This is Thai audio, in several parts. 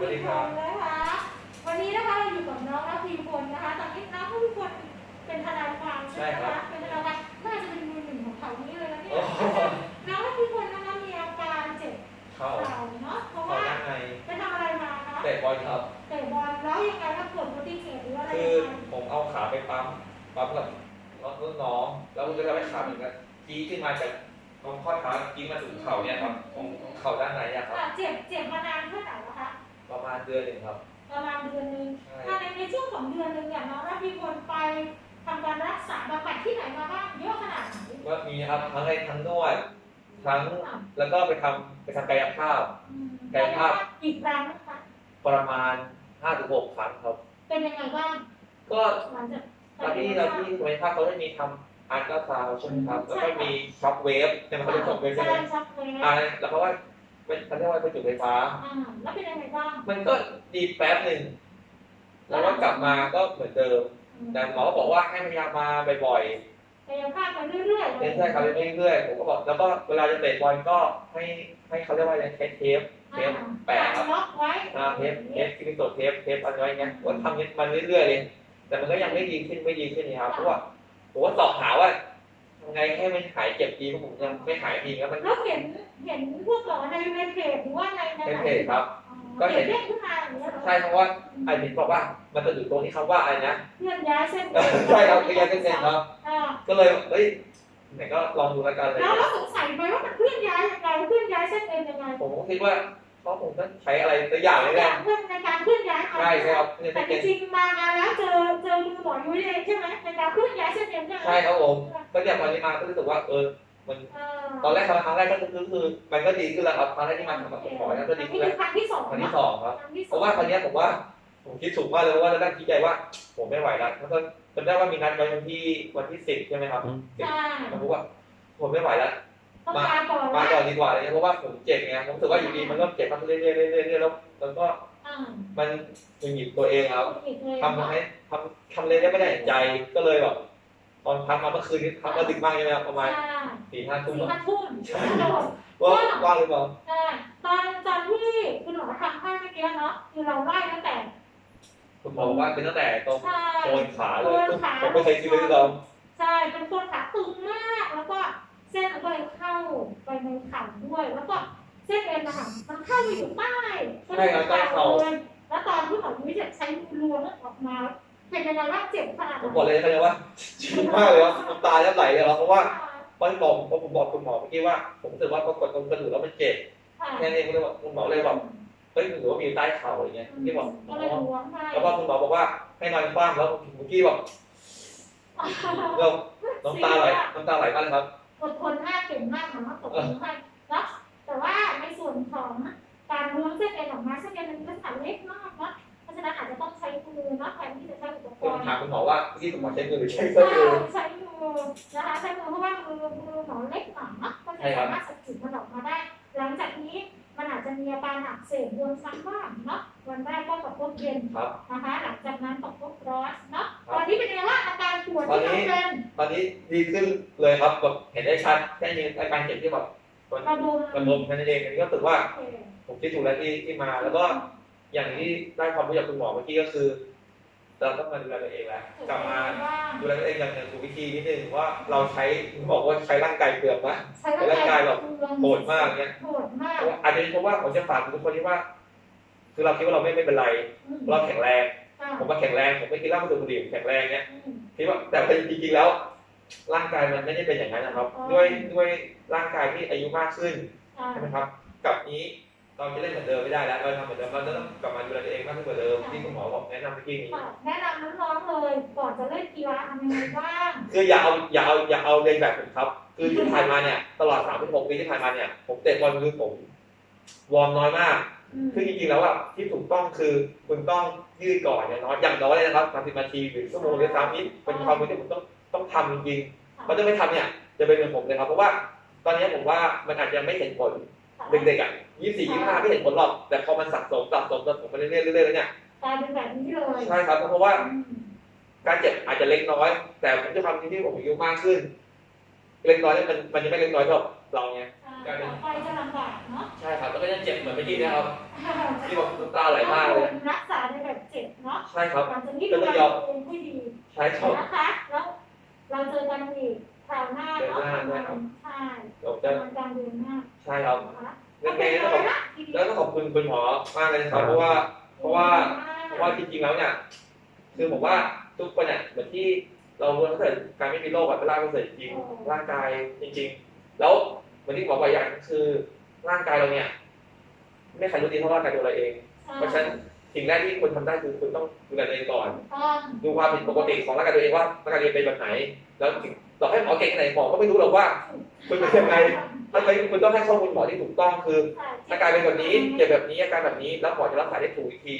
พีพลนะคะ วันนี้นะคะเราอยู่กับน้องนพีพลนะคะ ตอนนี้น้องนพีพลเป็นทนายความใช่ไหมใช่ครัคะบเป็นทนายความน่าจะเป็นมือหนึ่งของเขานี้เลยนะเนี่ยโอ้โหน้องนพีพลนะคะมีอาการเจ็บเข้าเข่าเนาะ เพราะเข้าว่าด้านในไปทำอะไรมาคะเตะบอลครับเตะบอลแล้วยังไงแล้วเกิดอุบัติเหตุหรืออะไรคืยัองไงผมเอาขาไปปั๊มปั๊มกับรุ่นน้องแล้วมันก็ทำให้ขาเหมือนกันจี้ขึ้นมาจากตรงข้อเท้าจี้มาถึงเข่าเนี่ยครับตรงเข่าด้านในอะครับอะเจ็บเจ็บมานานแค่ไหนแล้วคะ ประมาณเดือนหนึ่งครับ ประมาณเดือนหนึงใช่ถ้าในในช่วงของเดือนหนึงเนี่ยน้องนพีพลไปทำการรักษาบำบัดที่ไหนมาบ้างเยอะขนาดไหนก็มีครับทั้งให้ทั้งนวดทั้งแล้วก็ไปทำไปทำกายภาพ อืมกายภาพ กี่ครั้งนะคะประมาณ5-6ครั้งครับ เป็นยังไงบ้างก็หลังจากตอนที่เราที่กายภาพเขาได้มีทำอาร์ตกราซาวด์ใช่ไหมครับแล้วก็มีช็อคเวฟใช่ไหมเขาเรียกช็อคเวฟใช่ไหมช็อกเวฟอ่าแล้วเพราะว่า เป็นเขาเรียกว่าเป็นจุดไฟฟ้า อ่าแล้วเป็นยังไงบ้างมันก็ดีแป๊บหนึ่งแล้วก็กลับมาก็เหมือนเดิมแต่หมอก็บอกว่าให้พยายามมาบ่อยกายภาพไปเรื่อยๆๆเล่นใช่ครับเล่นเรื่อยๆผมก็บอกแล้วก็เวลาจะเตะบอลก็ให้ให้เขาเรียกว่าอะไรใช้เทปเทปแปะครับ ล็อกไว้อ่าเทปเทปที่เป็นตัวเทปเทปอะไรไว้เงี้ยก็ทำมันเรื่อยๆเลย แต่มันก็ยังไม่ดีขึ้นไม่ดีขึ้นนี่ครับเพราะว่าผมว่าสอบหาว่าทำ ไงให้มันหายเจ็บดีเพราะผมยังไม่หายดีแล้วมันแล้วเห็นเห็นพวกเหรอในในเพจหรือว่าในในเป็นไหนเพจครับอ๋อก็เห็นเด้งขึ้นมาอย่างเงี้ยเหรอใช่เพราะว่าไอ้เห็นบอกว่ามันจะอยู่ตรงที่คำว่าอะไรนะเคลื่อนย้ายเส้นใช่ครับก็ยังเป็นเส้นครับอ่าก็เลยเฮ้ยไหนก็ลองดูแล้วกันเลยแล้วเราสงสัยไหมว่ามันเคลื่อนย้ายยังไงเคลื่อนย้ายเส้นเอ็นยังไงผมก็คิดว่าเขาคงต้องใช้อะไรสักอย่างเลยแหละเพื่อน ในการเคลื่อนย้ายใช่ใช่ครับเนี่ยแต่จเป็นริงๆมามาแล้วเจอเจอมือหมอยุ้ยเองใช่ไหมในการเคลื่อนย้ายเส้นเอ็นใช่ไหมใช่ครับผมก็เนี่ยตอนนี้มาก็รู้สึกว่าเออมันเออตอนแรกทำครั้งแรกก็คือคือมันก็ดีขึ้นแล้วครับครั้งแรกที่มาทำกับคุณหมอเนี่ยก็ดีอันขึ้นี้นคืแล้วอครั้งที่สองครั้งที่นะสองครับ ครั้งที่สเพองราะว่าครั้งนี้ยผมว่าผมคิดถูกมากเลยเพราะว่าตอนแรกคิดใจว่าผมไม่ไหวแล้วแล้วก็จำได้ว่ามีนัดไว้วันที่วันที่สิบใช่ไหมครับใช่ผมบอกว่าผมไม่ไหวแล้ว ต้องการก่อนมาว่าก่อนดีกว่าอะไรเงี้ยเพราะว่าผมเจ็บไงผมรู้สึกว่าอยู่ดีมันก็เจ็บมาเรื่อยๆเรื่อยๆเรื่อยๆแล้วแล้วก็อ่า มันมันหยิบตัวเองครับอีกเลยทำให้ทำทำเลยได้ไม่ได้ใจก็เลยแบบตอนพักมาเมื่อคืนนี้พักมาดึกมากใช่ไหมครับประมาณใช่สี่ห้าทุ่มสี่อะห้าทุ่มว่าว่างหรือเปล่าใช่ตอนตอนที่คุณหมอทำให้เมื่อกี้เนาะคือเราไล่ตั้งแต่คุณหมอบอกว่าเป็นตั้งแต่ตรงใช่โคนขาเลยโคนขาผมไม่เคยคิดเลยที่เราใช่เป็นคนขาตึงมากแล้วก็เส้นมันก็เลยเข้าไปในเข่าด้วยแล้วก็ เส้นเอ็นนะคะมันเข้าไปอยู่ใต้เส้นเลยแล้วตอนที่หมอวิจัยใช้มือล้วงออกมาเป็นยังไงบ้างเจ็บขนาดผมบอกเลยนะว่าชิบมากเลยว่าน้ำตาจะไหลเลยครับเพราะว่าวันบอกเพราะผมบอกคุณหมอเมื่อกี้ว่า ผมรู้สึกว่าพอกดตรงกระดูกแล้วมันเจ็บแค่นี้คุณเลยบอกคุณหมอเลยบอกเฮ้ยหรือว่ามีใต้เข่าอะไรเงี้ยที่บอกก็เลยล้วงให้แล้วก็คุณหมอบอกว่าให้นอนคว่ำแล้วเมื่อกี้บอกเราน้ำตาไหลน้ำตาไหลมากเลยครับ อดทนมากเก่งมากหมอตกมือให้แามคุณหมอว่าที่คุณหมอใช้มือหรือใช้ใช่เครื่องมือใช้มือนะคะใช้มือเพราะว่ามือมือหมอเล็กหน่อยเนาะก็จะสามารถสกัดมันออกมาได้ หลังจากนี้มันอาจจะมีอาการอักเสบบวมซ้ำบ้างเนาะวันแรกก็ประคบเย็นครับนะคะหลังจากนั้นประคบร้อนเนาะตอนนี้เป็นยังไงว่างอาการปวดตอนที่นี้เราเป็นตอนนี้ดีขึ้นเลยครับแบบเห็นได้ชัดแค่นี้อาการเจ็บที่แบบมันกระดุมกระดมแค่นั้นเองอันนี้ก็รู้สึกว่าโอเคผมคิดถูกแล้วที่ที่มาแล้วก็อย่างที่ได้ความรู้จากคุณหมอเมื่อกี้ก็คือ เราต้องมาดูแลตัวเองแล้วกลับมาดูแลตัวเองอย่างอย่างถูกวิธีนิดนึงว่าเราใช้คุณบอกว่าใช้ร่างกายเปลืองนะใช้ร่างกายแบบโหดมากเนี่ยโหดมากเพราะว่าอาจจะเป็นเพราะว่าผมจะฝากทุกคนที่ว่า คือเราคิดว่าเราไม่ไม่เป็นไรอืมเราแข็งแรงค่ะผมว่าแข็งแรงผมไม่คิดเหล่าไม่สูบบุหรี่ผมแข็งแรงเนี่ยอืมคิดว่าแต่จริงๆแล้ว ร่างกายมันไม่ได้เป็นอย่างนั้นนะครับอ๋อด้วยด้วยร่างกายที่อายุมากขึ้นค่ะใช่ไหมครับ กับนี้ เราจะเล่นเหมือนเดิมไม่ได้แล้ว เราทำเหมือนเดิมเราจะต้องกลับมาดูแลตัวเองมากขึ้นกว่าเดิมที่คุณหมอบอกแนะนำเมื่อกี้นี้ค่ะแนะนำน้องๆเลยก่อนจะเล่นกีฬาทำยังไงบ้างคืออย่าเอาอย่าเอาอย่าเอาเรียนแบบผมครับ คือที่ผ่านมาเนี่ยตลอด3 6ปีที่ผ่านมาเนี่ยผมเตะบอลคือผมวอร์มน้อยมากอืมคือจริงๆแล้วอะที่ถูกต้องคือคุณต้องยืดก่อนอย่างน้อยอย่างน้อยเลยนะครับ30นาทีหรือชั่วโมงหรือสามนิดเป็นความรู้ที่ผมต้องต้องทำจริงๆเพราะถ้าไม่ทำเนี่ยจะเป็นเหมือนผมเลยครับเพราะว่า ตอนนี้ผมว่ามันอาจจะไม่เห็นผลค่ะ เด็กๆอะยี่สี่ยี่ห้าไม่เห็นผลหรอก แต่พอมันสะสมสะสมสะสมไปเรื่อยๆเรื่อยๆแล้วเนี่ยกลายเป็นแบบนี้เลยใช่ครับเพราะว่าอืมการเจ็บอาจจะเล็กน้อย แต่ด้วยความที่ผมอายุมากขึ้น เล็กน้อยเนี่ยมันมันยังไม่เล็กน้อยหรอกเราไงต่อไปจะลำบากเนาะใช่ครับแล้วก็ยังเจ็บเหมือนเมื่อกี้นะครับที่บอกน้ำตาไหลมากเลยรักษาในแบบเจ็บเนาะใช่ครับหลังจากนี้ดูแลตัวเองให้ดีใช่ครับนะคะแล้วเราเจอกันอีกคราวหน้าเนาะเดือนหน้าด้วยครับใช่ผมจะประมาณกลางเดือนหน้าใช่ครับนะคะยังไงก็ต้องแล้วก็ขอบคุณคุณหมอมากเลยนะครับเพราะว่าเพราะว่าเพราะว่าจริงๆแล้วเนี่ยคือผมว่าทุกคนเนี่ยเหมือนที่เรารู้ตั้งแต่การไม่มีโรคแบบเวลาเราเสร็จจริงร่างกายจริง ๆ แล้วเหมือนที่หมอบอกอย่างคือร่างกายเราเนี่ย ไม่ใครรู้ดีเท่าร่างกายตัวเราเอง เพราะฉะนั้นสิ่งแรกที่คุณทำได้คือคุณต้องดูแลตัวเองก่อนต้องดูความผิดปกติของร่างกายตัวเองว่าร่างกายตัวเองเป็นแบบไหน แล้วต่อให้หมอเก่งแค่ไหนหมอก็ไม่รู้หรอกว่าคุณเป็นยังไง ถ้าไปคุณต้องให้ข้อมูลหมอที่ถูกต้องคือร่างกายเป็นแบบนี้เจ็บแบบนี้อาการแบบนี้แล้วหมอจะรักษาได้ถูกอีกที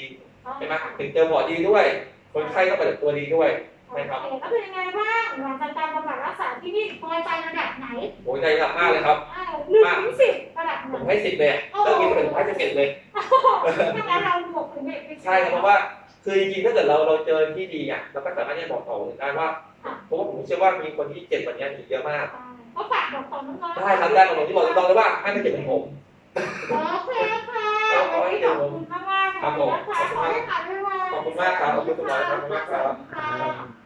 ใช่ไหมถึงเจอหมอดีด้วย คนไข้ก็ปฏิบัติตัวดีด้วยโอเคแล้วเป็นยังไงบ้างหลังจากการบำบัดรักษาที่นี่พอใจระดับไหนโหใจหนักมากเลยครับอ่าหนึ่งถึงสิบระดับไหผนมให้สิบเลยอะเลิกกินไปถึงให้สิบเอ็ดเลยถ้างั้นเราบวกถึงเอ็ดไปใช่ครับเพราะว่าคือจริงๆถ้าเกิดเราเราเจอที่ดีอะเราก็สามารถที่จะบอกต่อได้ว่าเพราะว่าผมเชื่อว่ามีคนที่เจ็บแบบนี้อีกเยอะมาก ก็ฝากบอกต่อน้องๆได้ครับได้ครับผมที่บอกตรงๆเลยว่าไม่ต้องเจ็บเหมือนผม โอเคค่ะวันนี้ขอบคุณมากๆเลยนะคะขอให้ผ่านด้วยว่าขอบคุณมากครับขอบคุณคุณหมอครับขอบคุณมากครับ ค่ะ